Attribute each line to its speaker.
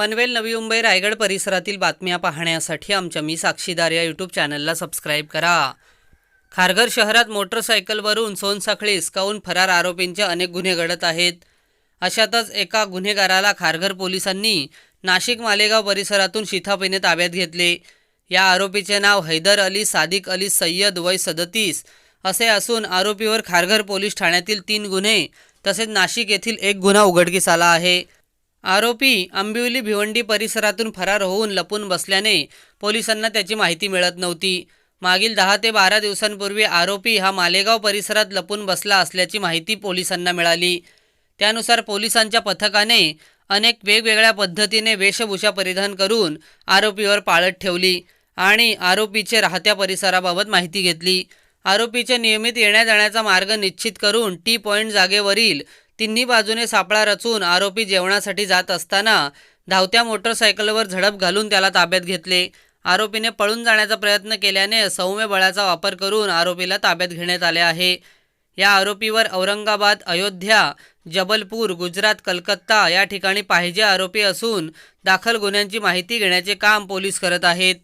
Speaker 1: पनवेल नवी मुंबई रायगड परिसरातील बातम्या पाहण्यासाठी आमच्या मी साक्षीदार या यूट्यूब चॅनलला सबस्क्राईब करा. खारघर शहरात मोटरसायकलवरून सोनसाखळी हिसकावून फरार आरोपींचे अनेक गुन्हे घडत आहेत. अशातच एका गुन्हेगाराला खारघर पोलिसांनी नाशिक मालेगाव परिसरातून शिथापीने ताब्यात घेतले. या आरोपीचे नाव हैदर अली सादिक अली सय्यद वय सदतीस असे असून आरोपीवर खारघर पोलीस ठाण्यातील तीन गुन्हे तसेच नाशिक येथील एक गुन्हा उघडकीस आला आहे. आरोपी आंबिवली भिवंडी परिसरातून फरार होऊन लपून बसल्याने पोलिसांना त्याची माहिती मिळत नव्हती. मागील दहा ते बारा दिवसांपूर्वी आरोपी हा मालेगाव परिसरात लपून बसला असल्याची माहिती पोलिसांना मिळाली. त्यानुसार पोलिसांच्या पथकाने अनेक वेगवेगळ्या पद्धतीने वेशभूषा परिधान करून आरोपीवर पाळत ठेवली आणि आरोपीचे राहत्या परिसराबाबत माहिती घेतली. आरोपीचे नियमित येण्या जाण्याचा मार्ग निश्चित करून टी पॉईंट जागेवरील तिन्ही बाजूने सापळा रचून आरोपी जेवणासाठी जात असताना धावत्या मोटरसायकलवर झडप घालून त्याला ताब्यात घेतले. आरोपीने पळून जाण्याचा प्रयत्न केल्याने सौम्य बळाचा वापर करून आरोपीला ताब्यात घेण्यात आले आहे. या आरोपीवर औरंगाबाद अयोध्या जबलपूर गुजरात कलकत्ता या ठिकाणी पाहिजे आरोपी असून दाखल गुन्ह्यांची माहिती घेण्याचे काम पोलीस करत आहेत.